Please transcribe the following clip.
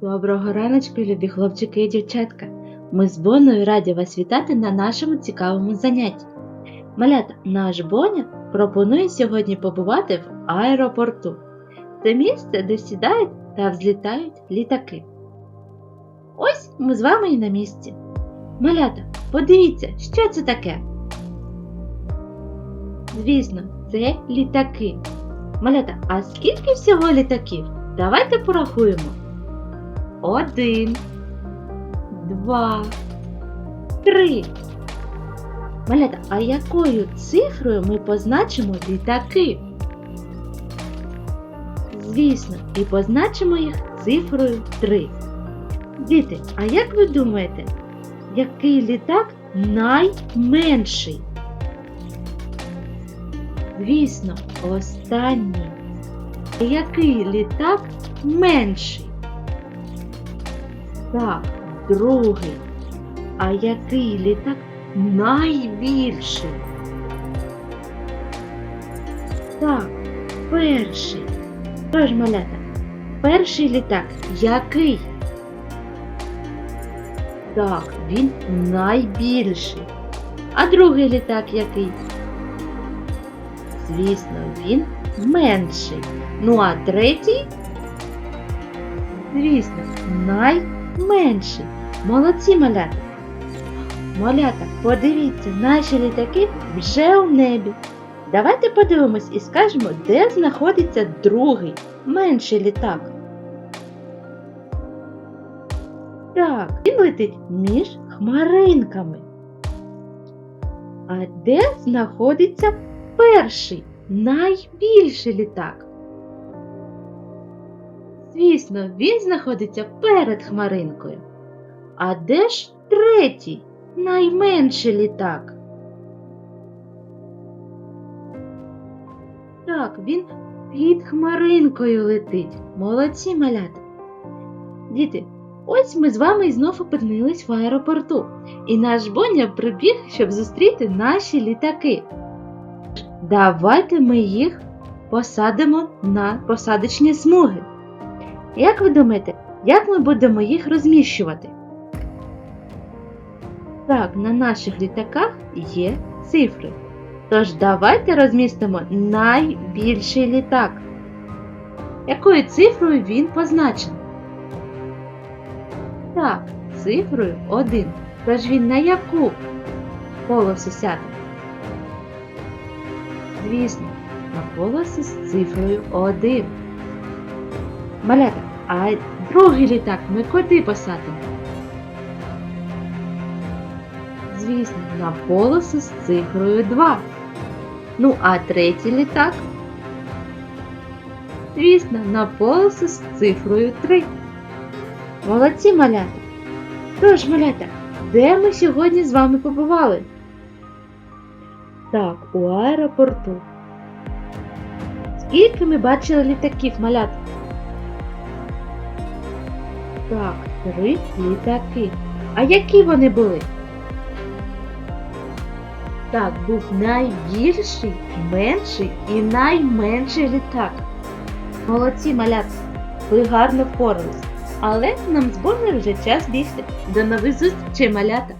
Доброго раночку, любі хлопчики і дівчатка. Ми з Боною раді вас вітати на нашому цікавому занятті. Малята, наш Боня пропонує сьогодні побувати в аеропорту. Це місце, де сідають та взлітають літаки. Ось ми з вами і на місці. Малята, подивіться, що це таке. Звісно, це літаки. Малята, а скільки всього літаків? Давайте порахуємо. Один, два, три. Малята, а якою цифрою ми позначимо літаки? Звісно, і позначимо їх цифрою 3. Діти, а як ви думаєте, який літак найменший? Звісно, останній. Який літак менший? Так, другий. А який літак найбільший? Так, перший. Тож, малята, перший літак який? Так, він найбільший. А другий літак який? Звісно, він менший. Ну а третій? Звісно, найменший. Молодці малята. Малята, подивіться, наші літаки вже у небі. Давайте подивимось і скажемо, де знаходиться другий, менший літак. Так, він летить між хмаринками. А де знаходиться перший, найбільший літак? Звісно, він знаходиться перед хмаринкою. А де ж третій, найменший літак? Так, він під хмаринкою летить. Молодці малята. Діти, ось ми з вами знов опинились в аеропорту, і наш Боня прибіг, щоб зустріти наші літаки. Давайте ми їх посадимо на посадочні смуги. Як ви думаєте, як ми будемо їх розміщувати? Так, на наших літаках є цифри. Тож давайте розмістимо найбільший літак. Якою цифрою він позначений? Так, цифрою 1. Тож він на яку полосу сяде? Звісно, на полосу з цифрою 1. Малята, а другий літак ми куди посадимо? Звісно, на полосу з цифрою 2. Ну, а третій літак? Звісно, на полосу з цифрою 3. Молодці малята! Тож, малята, де ми сьогодні з вами побували? Так, у аеропорту. Скільки ми бачили літаків, малята? Так, три літаки. А які вони були? Так, був найбільший, менший і найменший літак. Молодці, малятки. ви гарно впорались. Але нам з вже час бігти. До нових зустрічей, малята!